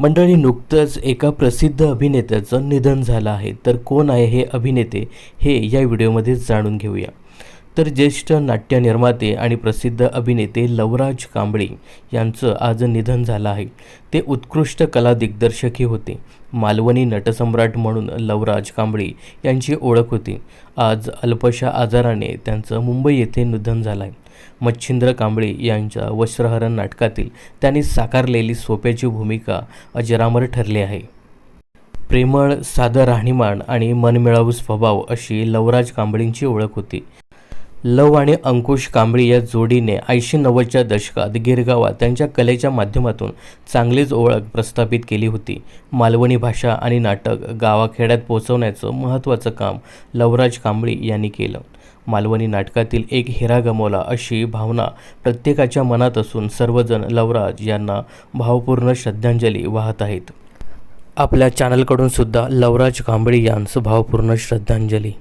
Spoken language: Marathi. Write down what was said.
मंडळी नुकतंच एका प्रसिद्ध अभिनेत्याचं निधन झालं आहे. तर कोण आहे हे अभिनेते हे या व्हिडिओमध्ये जाणून घेऊया. तर ज्येष्ठ नाट्य निर्माते आणि प्रसिद्ध अभिनेते लवराज कांबळे यांचं आज निधन झालं आहे. ते उत्कृष्ट कला दिग्दर्शकही होते. मालवणी नटसम्राट म्हणून लवराज कांबळे यांची ओळख होती. आज अल्पशा आजाराने त्यांचं मुंबई येथे निधन झालं आहे. मच्छिंद्र कांबळे यांच्या वस्त्रहरण नाटकातील त्यांनी साकारलेली सोप्याची भूमिका अजरामर ठरली आहे. प्रेमळ साधं राहणीमान आणि मनमिळावू स्वभाव अशी लवराज कांबळींची ओळख होती. लव आणि अंकुश कांबळी या जोडीने ऐंशी नव्वदच्या दशकात गिरगावात त्यांच्या कलेच्या माध्यमातून चांगलीच ओळख प्रस्थापित केली होती. मालवणी भाषा आणि नाटक गावाखेड्यात पोहोचवण्याचं महत्त्वाचं काम लवराज कांबळी यांनी केलं. मालवणी नाटकातील एक हिरा गमवला अशी भावना प्रत्येकाच्या मनात असून सर्वजण लवराज यांना भावपूर्ण श्रद्धांजली वाहत आहेत. आपल्या चॅनलकडून सुद्धा लवराज कांबळी यांचं भावपूर्ण श्रद्धांजली.